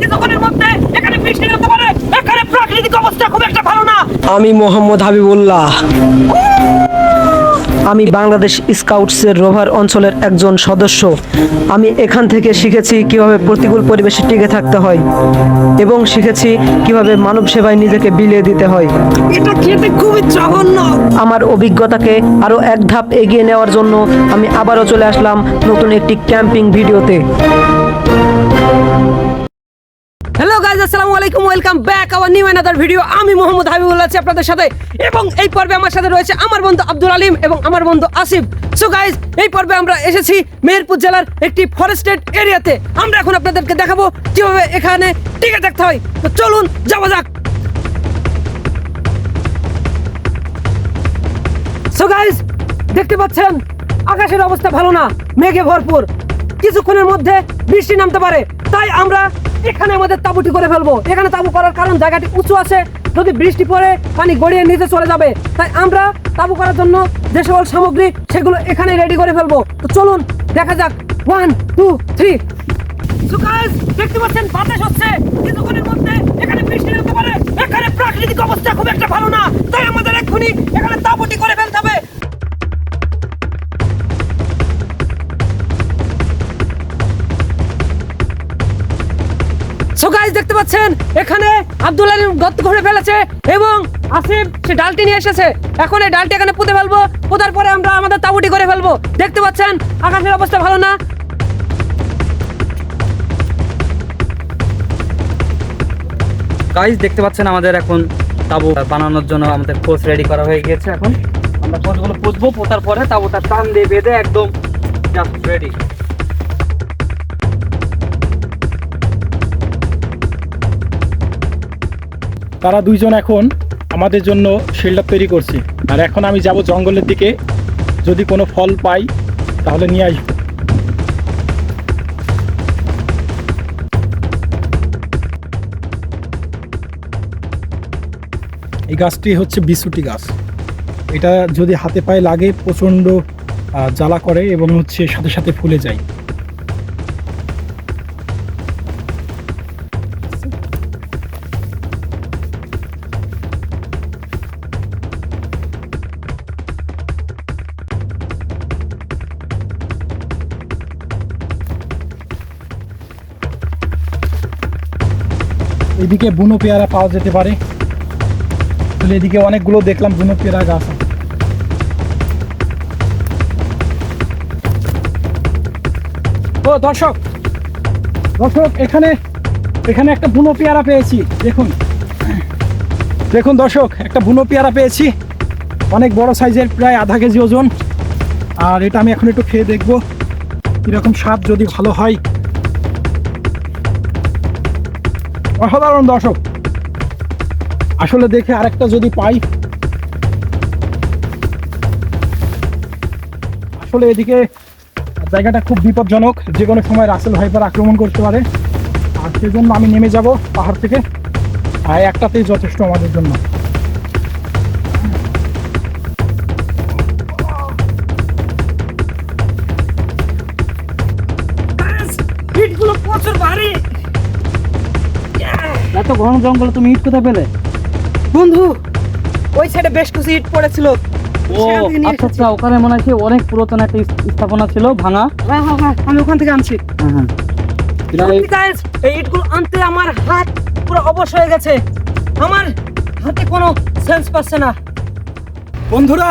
কিছুক্ষণের মধ্যে এখানে বৃষ্টি নামতে পারে এখানে প্রাকৃতিক অবস্থা খুব একটা ভালো না। আমি মোহাম্মদ হাবিবুল্লাহ। আমি বাংলাদেশ স্কাউটসের রোভার অঞ্চলের একজন সদস্য। আমি এখান থেকে শিখেছি কীভাবে প্রতিকূল পরিবেশে টিকে থাকতে হয় এবং শিখেছি কীভাবে মানব সেবায় নিজেকে বিলিয়ে দিতে হয়। এটা খেতে খুবই জঘন্য। আমার অভিজ্ঞতাকে আরও এক ধাপ এগিয়ে নেওয়ার জন্য আমি আবারও চলে আসলাম নতুন একটি ক্যাম্পিং ভিডিওতে। হ্যালো গাইজ আসসালামু আলাইকুম welcome back our new another video আমি মোহাম্মদ হাবিবুল্লাহ আছি আপনাদের সাথে। এবং এই পর্বে আমার সাথে রয়েছে আমার বন্ধু আব্দুল আলিম এবং আমার বন্ধু আসিফ। সো গাইজ এই পর্বে আমরা এসেছি মেহেরপুর জেলার একটি ফরেস্টেড এরিয়াতে আমরা এখন আপনাদেরকে দেখাবো কীভাবে এখানে টিকে থাকতে হয়। তো চলুন, যাওয়া যাক। সো গাইজ দেখতে পাচ্ছেন, আকাশের অবস্থা ভালো না, মেঘে ভরপুর। কিছুক্ষণের মধ্যে বৃষ্টি নামতে পারে। তাই আমরা এখানে আমাদের তাঁবুটি করে ফেলব। এখানে তাঁবু করার কারণ জায়গাটি উঁচু আছে। যদি বৃষ্টি পড়ে, পানি গড়িয়ে নিচে চলে যাবে। তাই আমরা তাঁবু করার জন্য যে সকল সামগ্রী, সেগুলো এখানে রেডি করে ফেলব। তো চলুন, দেখা যাক। ওয়ান টু থ্রি দেখতে পাচ্ছেন, বাতাস হচ্ছে। কিছুক্ষণের মধ্যে এখানে বৃষ্টি নামতে পারে। এখানে প্রাকৃতিক অবস্থা খুব একটা ভালো না। তাই আমাদের এক্ষুনি এখানে তাঁবুটি করে ফেলতে হবে। পাচ্ছেন। এখানে আব্দুল আলিম গর্ত করে ফেলেছে এবং আসিফ, সে ডালটি নিয়ে এসেছে। এখন এই ডালটি এখানে পুঁতে ফেলব। পোতার পরে আমরা আমাদের তাঁবুটি করে ফেলব। দেখতে পাচ্ছেন, আকাশের অবস্থা ভালো না। গাইজ দেখতে পাচ্ছেন আমাদের এখন তাবু বানানোর জন্য আমাদের কোর্স রেডি করা হয়ে গিয়েছে এখন। আমরা কোর্সগুলো পুঁতবো, পোতার পরে তাবুটা টান দিয়ে বেঁধে একদম জাস্ট রেডি তারা দুইজন এখন আমাদের জন্য শেল্টার তৈরি করছে। আর এখন আমি যাব জঙ্গলের দিকে। যদি কোনো ফল পাই, তাহলে নিয়ে আসব। এই গাছটি হচ্ছে বিশুটি গাছ। এটা যদি হাতে পায়ে লাগে, প্রচণ্ড জ্বালা করে এবং হচ্ছে সাথে সাথে ফুলে যায়। এদিকে বুনো পেয়ারা পাওয়া যেতে পারে। তাহলে এদিকে অনেকগুলো দেখলাম বুনো পেয়ারা গাছ। ও, দর্শক দর্শক, এখানে এখানে একটা বুনো পেয়ারা পেয়েছি, দেখুন। দেখুন দর্শক, একটা বুনো পেয়ারা পেয়েছি। অনেক বড় সাইজের, প্রায় আধা কেজি ওজন। আর এটা আমি এখন একটু খেয়ে দেখব, কীরকম স্বাদ যদি ভালো হয়। অসাধারণ দর্শক। আসলে দেখে আরেকটা যদি পাই। আসলে এদিকে জায়গাটা খুব বিপজ্জনক, যে কোনো সময় রাসেল ভাইপার আক্রমণ করতে পারে। আর সেজন্য আমি নেমে যাব পাহাড় থেকে। আর একটাতেই যথেষ্ট আমাদের জন্য। এত ঘন জঙ্গলে তুমি ইট কোথায় পেলে? বন্ধু ওই সাইডে বেশ কিছু ইট পড়েছিল। ও আচ্ছা আচ্ছা ওখানে মনে হয় অনেক পুরাতন একটা স্থাপনা ছিল ভাঙা? হ্যাঁ হ্যাঁ হ্যাঁ আমি ওখান থেকে আনছি। হ্যাঁ হ্যাঁ। এই ইটগুলো আনতে আমার হাত পুরো অবশ হয়ে গেছে। আমার হাতে কোনো সেন্স পাচ্ছে না। বন্ধুরা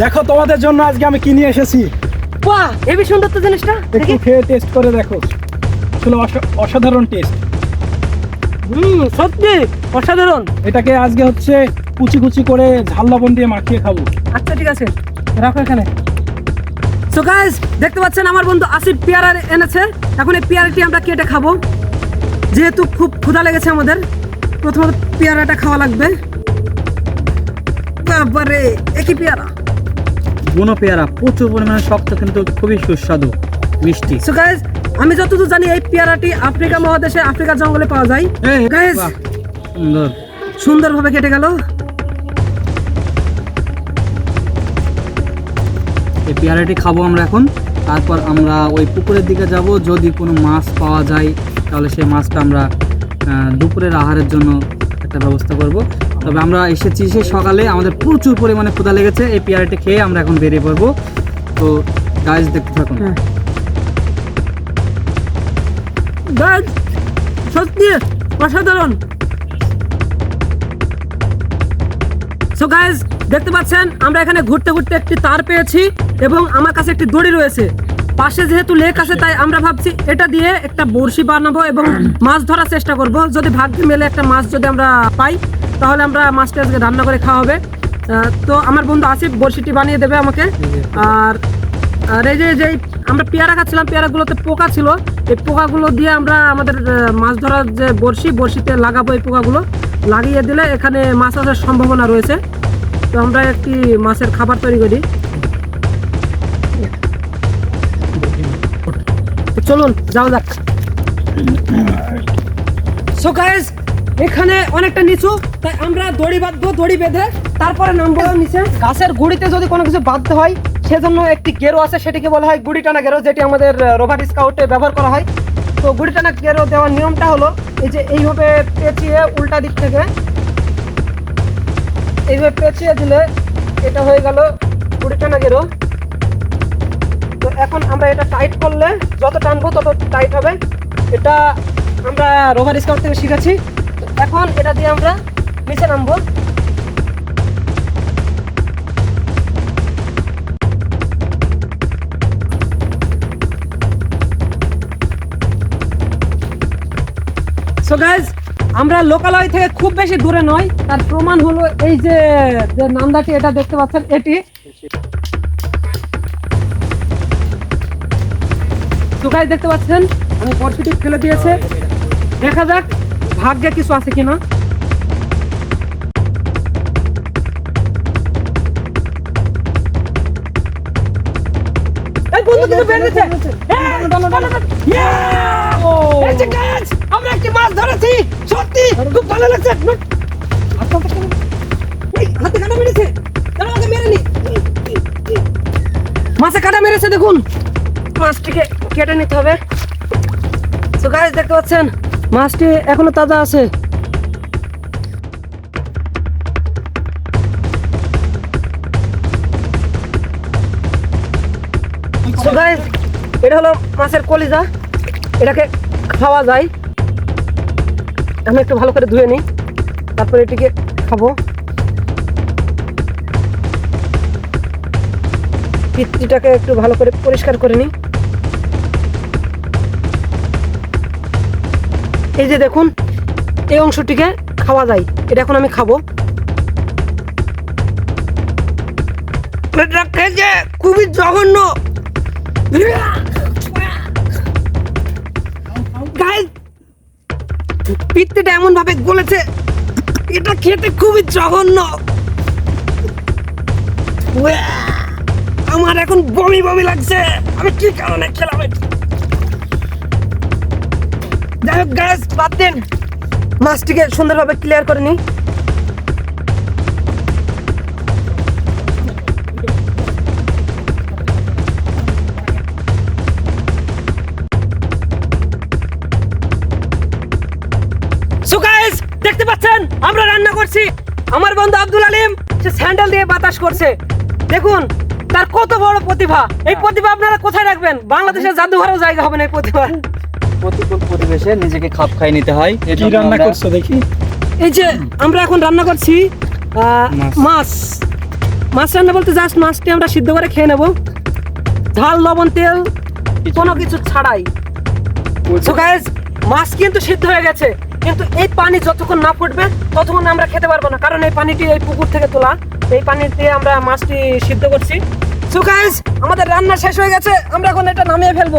দেখো তোমাদের জন্য আজকে আমি কি নিয়ে এসেছি। বাহ হেবি সুন্দর তো জিনিসটা একটু খেয়ে টেস্ট করে দেখো। আসলে অসাধারণ টেস্ট হুম সত্যি অসাধারণ। এটাকে আজকে হচ্ছে কুচি কুচি করে ঝাল লবণ দিয়ে মাখিয়ে খাব। আচ্ছা ঠিক আছে। রাখো এখানে। সো গাইস দেখতে পাচ্ছেন আমার বন্ধু আসিফ পেয়ারা এনেছে। এখন এই পেয়ারাটি আমরা কেটে খাব। যেহেতু খুব ক্ষুধা লেগেছে আমাদের প্রথমত পেয়ারাটা খাওয়া লাগবে। বাবারে একই পেয়ারা? বুনো পেয়ারা প্রচুর পরিমাণে শক্ত কিন্তু খুবই সুস্বাদু মিষ্টি। সো গাইস আমি যতদূর জানি এই পেয়ারাটি আফ্রিকা মহাদেশে আফ্রিকার জঙ্গলে পাওয়া যায়। গাইস সুন্দর। সুন্দরভাবে কেটে গেল। এই পেয়ারাটি খাব আমরা এখন। তারপর আমরা ওই পুকুরের দিকে যাব। যদি কোনো মাছ পাওয়া যায় তাহলে সেই মাছটা আমরা দুপুরের আহারের জন্য একটা ব্যবস্থা করব। তবে আমরা এসেছি সে সকালে। আমাদের প্রচুর পরিমাণে ক্ষুধা লেগেছে। এই পেয়ারাটি খেয়ে আমরা এখন বেরিয়ে পড়ব। তো গাছ দেখতে থাকুন। গাইজ সত্যি অসাধারণ। সো গাইজ দেখতে পাচ্ছেন আমরা এখানে ঘুরতে ঘুরতে একটি তার পেয়েছি এবং আমার কাছে একটি দড়ি রয়েছে। পাশে যেহেতু লেক আছে তাই আমরা ভাবছি এটা দিয়ে একটা বড়শি বানাবো এবং মাছ ধরার চেষ্টা করব। যদি ভাগ্যে মেলে একটা মাছ যদি আমরা পাই তাহলে আমরা মাছটা আজকে রান্না করে খাওয়া হবে। আহ, তো আমার বন্ধু আসিফ বড়শিটি বানিয়ে দেবে আমাকে। আর আর এই যে যে আমরা পেয়ারা খাচ্ছিলাম, পেয়ারাগুলোতে পোকা ছিল। এই পোকাগুলো দিয়ে আমরা আমাদের মাছ ধরার যে বড়শি, বড়শিতে লাগাবো এই পোকাগুলো। লাগিয়ে দিলে এখানে মাছ আসার সম্ভাবনা রয়েছে। তো আমরা একটি মাছের খাবার তৈরি করি। চলুন যাও যাক। সো এখানে অনেকটা নিচু, তাই আমরা দড়ি বাঁধবো, দড়ি বেঁধে, তারপরে নামবো নিচে। গাছের গুড়িতে যদি কোনো কিছু বাঁধতে হয় সেজন্য একটি গেরো আছে, সেটিকে বলা হয় গুড়ি টানা গেরো, যেটি আমাদের রোভার স্কাউটে ব্যবহার করা হয়। তো গুড়ি টানা গেরো দেওয়ার নিয়মটা হলো, এই যে এইভাবে পেঁচিয়ে উল্টা দিক থেকে, এইভাবে পেঁচিয়ে দিলে এটা হয়ে গেল গুড়ি টানা গেরো। তো এখন আমরা এটা টাইট করলে যত টানবো তত টাইট হবে। এটা আমরা রোভার স্কাউট থেকে শিখেছি। এখন এটা দিয়ে আমরা নিচে নামবো। সো গাইজ আমরা লোকালয় থেকে খুব বেশি দূরে নয় তার প্রমাণ হলো এই যে যে নান্দাটি এটা দেখতে পাচ্ছেন এটি তো গাইজ দেখতে পাচ্ছেন আমি বর্ষিটি ফেলে দিয়েছে দেখা যাক ভাগ্যে কিছু আছে কিনা বন্ধু কিন্তু বের মাছ সত্যি, খুব ভালো লাগছে। হাতে কাটা মেরেছে। মাছে কাটা মেরেছে, দেখুন। মাছটিকে কেটে নিতে হবে। তো গাইস দেখতে পাচ্ছেন, মাছটি এখনও তাজা আছে। এটা হলো মাছের কলিজা। এটাকে খাওয়া যায়। আমি একটু ভালো করে ধুয়ে নিই। তারপরে এটিকে খাব। পিত্তিটাকে একটু ভালো করে পরিষ্কার করে নিই। এই যে দেখুন এই অংশটিকে খাওয়া যায়। এটা এখন আমি খাব। এটা খুবই জঘন্য। পিত্তিটা এমন ভাবে গলেছে, এটা খেতে খুবই জঘন্য। আমার এখন বমি বমি লাগছে, আমি কি কারণে খেলাম? যাই হোক গ্যাস বাদ দেন। মাছটিকে সুন্দরভাবে ক্লিয়ার করে নিই। সে স্যান্ডেল দিয়ে বাতাস করছে। দেখুন তার কত বড় প্রতিভা। এই প্রতিভা আপনারা কোথায় রাখবেন? বাংলাদেশের জাদুঘরেও জায়গা হবে না এই প্রতিভা প্রতিকূল পরিবেশে নিজেকে খাপ খাইয়ে নিতে হয় কি রান্না করছ দেখি? এই যে আমরা এখন রান্না করছি আহ, মাছ। মাছ। রান্না বলতে জাস্ট মাছটি আমরা সিদ্ধ করে খেয়ে নেব। ঝাল লবণ তেল কোনো কিছু ছাড়াই। So guys, মাছ কিন্তু সিদ্ধ হয়ে গেছে। কিন্তু এই পানি যতক্ষণ না ফুটবে, ততক্ষণ আমরা খেতে পারব না। কারণ এই পানিটি এই পুকুর থেকে তোলা। এই পানি দিয়ে আমরা মাছটি সিদ্ধ করছি। সো গাইস আমাদের রান্না শেষ হয়ে গেছে। আমরা এখন এটা নামিয়ে ফেলব।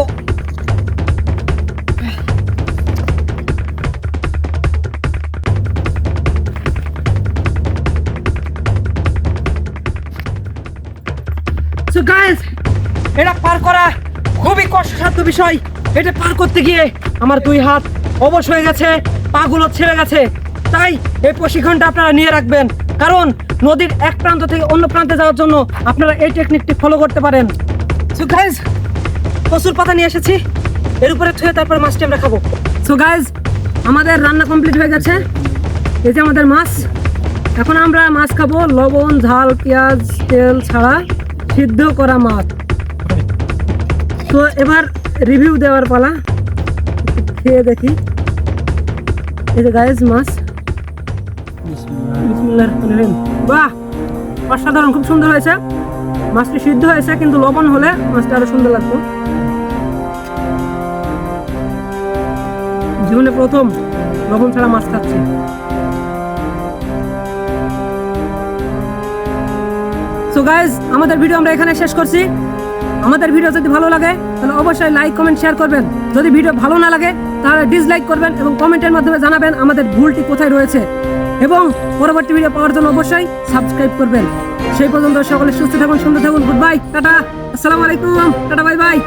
এটা পার করা খুবই কষ্টসাধ্য বিষয়। এটা পার করতে গিয়ে আমার দুই হাত অবশ হয়ে গেছে। পাগুলো ছেড়ে গেছে। তাই এই প্রশিক্ষণটা আপনারা নিয়ে রাখবেন। কারণ নদীর এক প্রান্ত থেকে অন্য প্রান্তে যাওয়ার জন্য আপনারা এই টেকনিকটি ফলো করতে পারেন। সো গাইস কচুর পাতা নিয়ে এসেছি। এর উপরে থুয়ে তারপর মাছটি আমরা খাব। সো গাইজ আমাদের রান্না কমপ্লিট হয়ে গেছে। এই যে আমাদের মাছ। এখন আমরা মাছ খাব লবণ, ঝাল, পেঁয়াজ, তেল ছাড়া সিদ্ধ করা মাছ। তো এবার রিভিউ দেওয়ার পালা। খেয়ে দেখি। এই গাইজ মাছ। বাহ! অসাধারণ, খুব সুন্দর হয়েছে। মাছটি সিদ্ধ হয়েছে, কিন্তু লবণ হলে মাছটা আরও সুন্দর লাগতো। জীবনে প্রথম লবণ ছাড়া মাছ খাচ্ছি। সো গাইজ আমাদের ভিডিও আমরা এখানে শেষ করছি। আমাদের ভিডিও যদি ভালো লাগে, তাহলে অবশ্যই লাইক কমেন্ট শেয়ার করবেন। যদি ভিডিও ভালো না লাগে তাহলে ডিসলাইক করবেন এবং কমেন্টের মাধ্যমে জানাবেন আমাদের ভুলটি কোথায় রয়েছে। এবং পরবর্তী ভিডিও পাওয়ার জন্য অবশ্যই সাবস্ক্রাইব করবেন। সেই পর্যন্ত সকলে সুস্থ থাকুন, সুন্দর থাকুন গুড বাই টাটা, আসসালামু আলাইকুম, টাটা বাই বাই